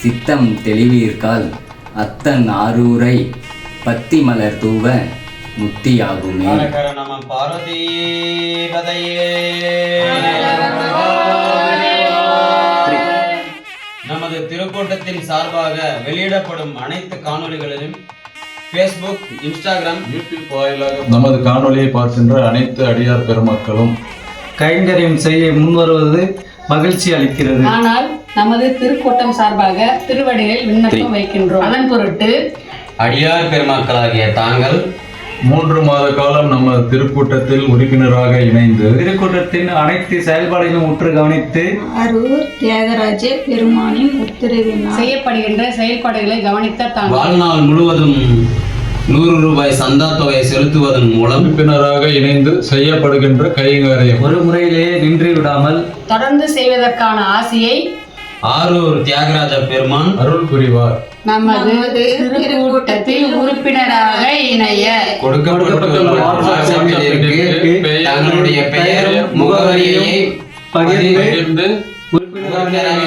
சித்தம் தெளிவீர்கால் அத்தன் ஆரூரை பத்தி மலர் தூவ முத்தியாகுமே நம நமது திருக்கூட்டத்தின் சார்பாக வெளியிடப்படும் அனைத்து காணொளிகளிலும் ஃபேஸ்புக் இன்ஸ்டாகிராம் யூடியூப் வாயிலாக நமது காணொளியை பார்க்கின்ற அனைத்து அடியார் பெருமக்களும் கைங்கரியம் செய்ய முன்வருவது மகிழ்ச்சி அளிக்கிறது. ஆனால் நமது திருக்கூட்டம் சார்பாக திருவடிகளில் விண்ணப்பம் வைக்கின்றோம். அதன் பொருட்டு அடியார் பெருமக்களாகிய தாங்கள் மூன்று மாத காலம் நமது திருக்கூட்டத்தில் உறுப்பினராக இணைந்து திருக்கூட்டத்தின் அனைத்து செயல்பாடுகளையும் உற்று கவனித்து அரூர் தியாகராஜ பெருமானின் உத்தரவினால் செய்யப்படுகின்ற செயல்பாடுகளை கவனித்த தாங்கள். வாழ்நாள் முழுவதும் நூறு ரூபாய் சந்தா தொகை செலுத்துவதன் மூலம் உறுப்பினராக இணைந்து செய்யப்படுகின்ற கைங்கரியம். ஒரு முறையிலேயே நின்று விடாமல் தொடர்ந்து செய்வதற்கான ஆசையை ஆரூர் தியாகராஜ பெருமான் அருள் புரிவார். நமது திருக்கூட்டத்தில் உறுப்பினராக இணைய. கொடுக்கப்பட்டுள்ள வாட்ஸ்அப் எண்ணிற்கு தங்களுடைய பெயர் முகவரியை பகிர்ந்து பகிர்ந்து உறுப்பினராக